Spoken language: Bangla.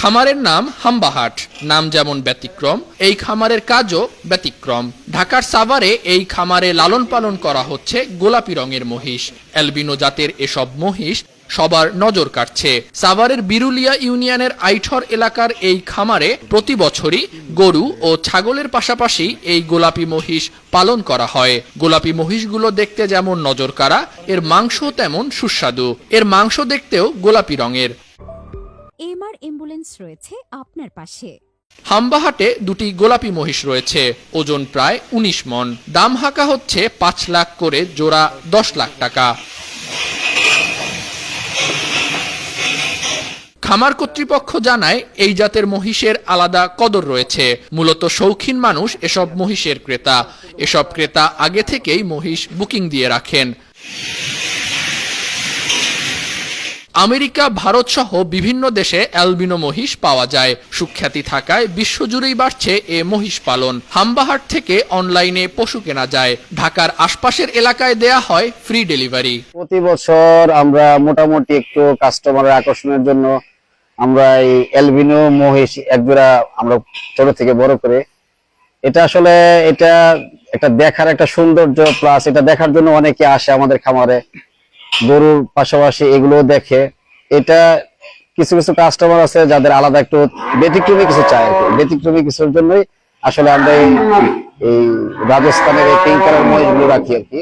খামারের নাম হাম্বাহাট। নাম যেমন ব্যতিক্রম, এই খামারের কাজও ব্যতিক্রম। ঢাকার সাভারে এই খামারে লালন পালন করা হচ্ছে গোলাপি রঙের মহিষ। অ্যালবিনো জাতের এসব মহিষ সবার নজর কাটছে সাভারের বিরুলিয়া ইউনিয়নের আইঠর এলাকার এই খামারে প্রতি বছরই গরু ও ছাগলের পাশাপাশি এই গোলাপি মহিষ পালন করা হয়। গোলাপি মহিষগুলো দেখতে যেমন নজর কাড়া এর মাংস তেমন সুস্বাদু। এর মাংস দেখতেও গোলাপি রঙের। অ্যাম্বুলেন্স রয়েছে আপনার পাশে। হাম্বাহাটে দুটি গোলাপি মহিষ রয়েছে, ওজন প্রায় উনিশ মন। দাম হাঁকা হচ্ছে পাঁচ লাখ করে, জোড়া দশ লাখ টাকা। খামার কর্তৃপক্ষ জানায়, এই জাতের মহিষের আলাদা কদর রয়েছে। মূলত শৌখিন মানুষ এসব মহিষের ক্রেতা। এসব ক্রেতা আগে থেকেই মহিষ বুকিং দিয়ে রাখেন। আমেরিকা, ভারত সহ বিভিন্ন দেশে অ্যালবিনো মহিষ পাওয়া যায়। সুখ্যাতি থাকায় বিশ্বজুড়েই বাড়ছে এ মহিষ পালন। হাম্বাহাট থেকে অনলাইনে পশু কেনা যায়। ঢাকার আশপাশের এলাকায় দেয়া হয় ফ্রি ডেলিভারি। প্রতি বছর আমরা মোটামুটি একটু কাস্টমারের আকর্ষণের জন্য আমরা এই অ্যালবিনো মহিষ একজোড়া আমরা ছোট থেকে বড় করে। এটা আসলে এটা একটা দেখার একটা সৌন্দর্য, প্লাস এটা দেখার জন্য অনেকে আসে আমাদের খামারে। গরুর পাশাপাশি এগুলো দেখে। এটা কিছু কিছু কাস্টমার আছে যাদের আলাদা একটু ব্যতিক্রমী কিছু চায় আর কি। ব্যতিক্রমী কিছুর জন্যই আসলে আমরা এই রাজস্থানের এই পিঙ্ক কালার মহিষগুলো রাখি আর কি।